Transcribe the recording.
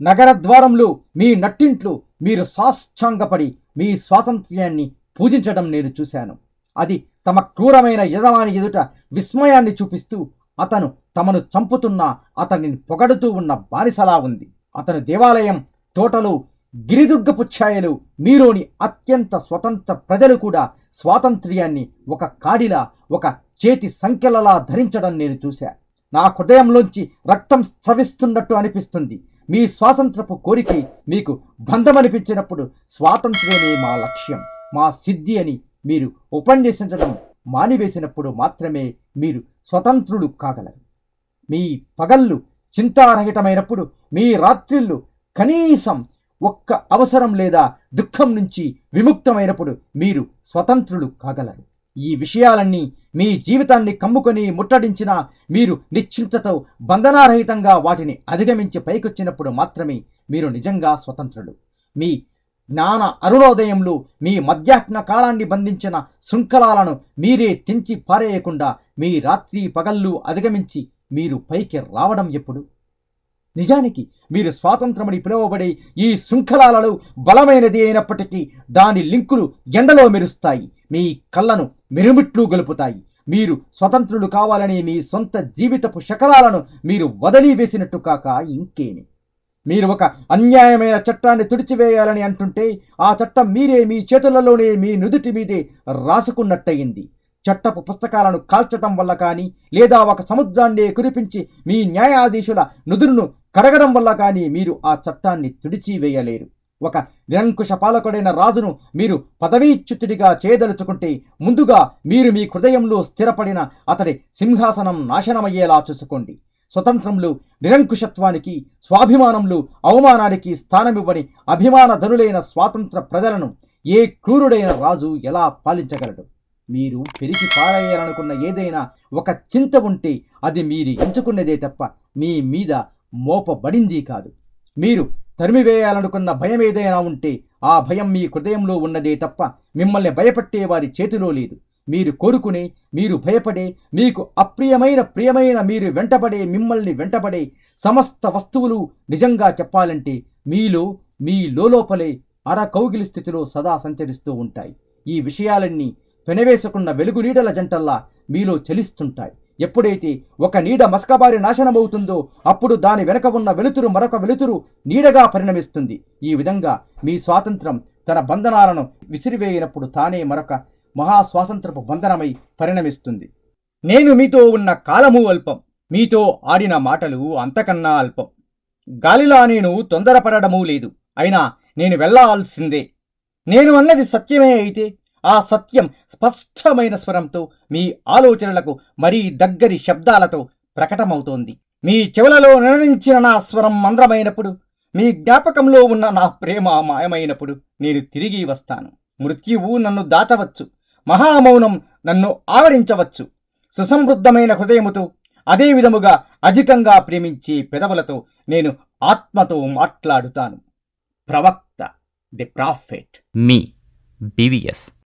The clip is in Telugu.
నగర ద్వారంలో మీ నట్టింట్లు మీరు సాష్టాంగపడి మీ స్వాతంత్ర్యాన్ని పూజించడం నేను చూశాను. అది తమ క్రూరమైన యజమాని ఎదుట విస్మయాన్ని చూపిస్తూ అతను తమను చంపుతున్న అతనిని పొగడుతూ ఉన్న బానిసలా ఉంది. అతను దేవాలయం తోటలు గిరిదుర్గపు ఛాయలు మీలోని అత్యంత స్వతంత్ర ప్రజలు కూడా స్వాతంత్ర్యాన్ని ఒక కాడిలా ఒక చేతి సంఖ్యలలా ధరించడం నేను చూశా. నా హృదయంలోంచి రక్తం స్రవిస్తున్నట్టు అనిపిస్తుంది. మీ స్వాతంత్రపు కోరిక మీకు బంధమనిపించినప్పుడు స్వాతంత్ర్యమే మా లక్ష్యం మా సిద్ధి అని మీరు ఉపన్యసించడం మానివేసినప్పుడు మాత్రమే మీరు స్వతంత్రులు కాగలరు. మీ పగళ్ళు చింతారహితమైనప్పుడు మీ రాత్రిళ్ళు కనీసం ఒక్క అవసరం లేదా దుఃఖం నుంచి విముక్తమైనప్పుడు మీరు స్వతంత్రులు కాగలరు. ఈ విషయాలన్నీ మీ జీవితాన్ని కమ్ముకొని ముట్టడించిన మీరు నిశ్చింతతో బంధనారహితంగా వాటిని అధిగమించి పైకొచ్చినప్పుడు మాత్రమే మీరు నిజంగా స్వతంత్రులు. మీ జ్ఞాన అరుణోదయంలో మీ మధ్యాహ్న కాలాన్ని బంధించిన శృంఖలాలను మీరే తెంచి పారేయకుండా మీ రాత్రి పగళ్ళు అధిగమించి మీరు పైకి రావడం ఎప్పుడు? నిజానికి మీరు స్వాతంత్రమని పిలువబడే ఈ శృంఖలాలలో బలమైనది అయినప్పటికీ దాని లింకులు ఎండలో మెరుస్తాయి. మీ కళ్ళను మిరుమిట్లు గలుపుతాయి. మీరు స్వతంత్రులు కావాలనే మీ సొంత జీవితపు శకలాలను మీరు వదిలివేసినట్టు కాక ఇంకేమి? మీరు ఒక అన్యాయమైన చట్టాన్ని తుడిచివేయాలని అంటుంటే ఆ చట్టం మీరే మీ చేతులలోనే మీ నుదుటి మీదే రాసుకున్నట్టయింది. చట్టపు పుస్తకాలను కాల్చటం వల్ల కానీ లేదా ఒక సముద్రాన్ని కురిపించి మీ న్యాయాధీశుల నుదురును కడగడం వల్ల కానీ మీరు ఆ చట్టాన్ని తుడిచివేయలేరు. ఒక నిరంకుశ పాలకుడైన రాజును మీరు పదవీచ్యుతుడిగా చేయదలుచుకుంటే ముందుగా మీరు మీ హృదయంలో స్థిరపడిన అతడి సింహాసనం నాశనమయ్యేలా చూసుకోండి. స్వతంత్రంలో నిరంకుశత్వానికి స్వాభిమానంలో అవమానానికి స్థానమివ్వని అభిమాన ధనులైన స్వాతంత్ర ప్రజలను ఏ క్రూరుడైన రాజు ఎలా పాలించగలడు? మీరు పెరిగి పారేయాలనుకున్న ఏదైనా ఒక చింత ఉంటే అది మీరు ఎంచుకున్నదే తప్ప మీ మీద మోపబడింది కాదు. మీరు తరిమివేయాలనుకున్న భయం ఏదైనా ఉంటే ఆ భయం మీ హృదయంలో ఉన్నదే తప్ప మిమ్మల్ని భయపట్టే వారి చేతిలో లేదు. మీరు కోరుకునే మీరు భయపడే మీకు అప్రియమైన ప్రియమైన మీరు వెంటపడే మిమ్మల్ని వెంటపడే సమస్త వస్తువులు నిజంగా చెప్పాలంటే మీలో మీ లోపలే అర కౌగిలి స్థితిలో సదా సంచరిస్తూ ఉంటాయి. ఈ విషయాలన్నీ పెనవేసుకున్న వెలుగు నీడల జంటల్లా మీలో చలిస్తుంటాయి. ఎప్పుడైతే ఒక నీడ మసకబారి నాశనమవుతుందో అప్పుడు దాని వెనక ఉన్న వెలుతురు మరొక వెలుతురు నీడగా పరిణమిస్తుంది. ఈ విధంగా మీ స్వాతంత్రం తన బంధనాలను విసిరివేయినప్పుడు తానే మరొక మహాస్వాతంత్రపు బంధనమై పరిణమిస్తుంది. నేను మీతో ఉన్న కాలము అల్పం మీతో ఆడిన మాటలు అంతకన్నా అల్పం. గాలిలా నేను తొందరపడడమూ లేదు అయినా నేను వెళ్ళాల్సిందే నేను అన్నది సత్యమే అయితే ఆ సత్యం స్పష్టమైన స్వరంతో మీ ఆలోచనలకు మరీ దగ్గరి శబ్దాలతో ప్రకటమవుతోంది. మీ చెవులలో నిర్ణయించిన నా స్వరం మంద్రమైనప్పుడు మీ జ్ఞాపకంలో ఉన్న నా ప్రేమ మాయమైనప్పుడు నేను తిరిగి వస్తాను. మృత్యువు నన్ను దాచవచ్చు మహామౌనం నన్ను ఆవరించవచ్చు. సుసమృద్ధమైన హృదయముతో అదే విధముగా అధికంగా ప్రేమించే పెదవులతో నేను ఆత్మతో మాట్లాడుతాను. ప్రవక్త ది ప్రాఫెట్. Me BVS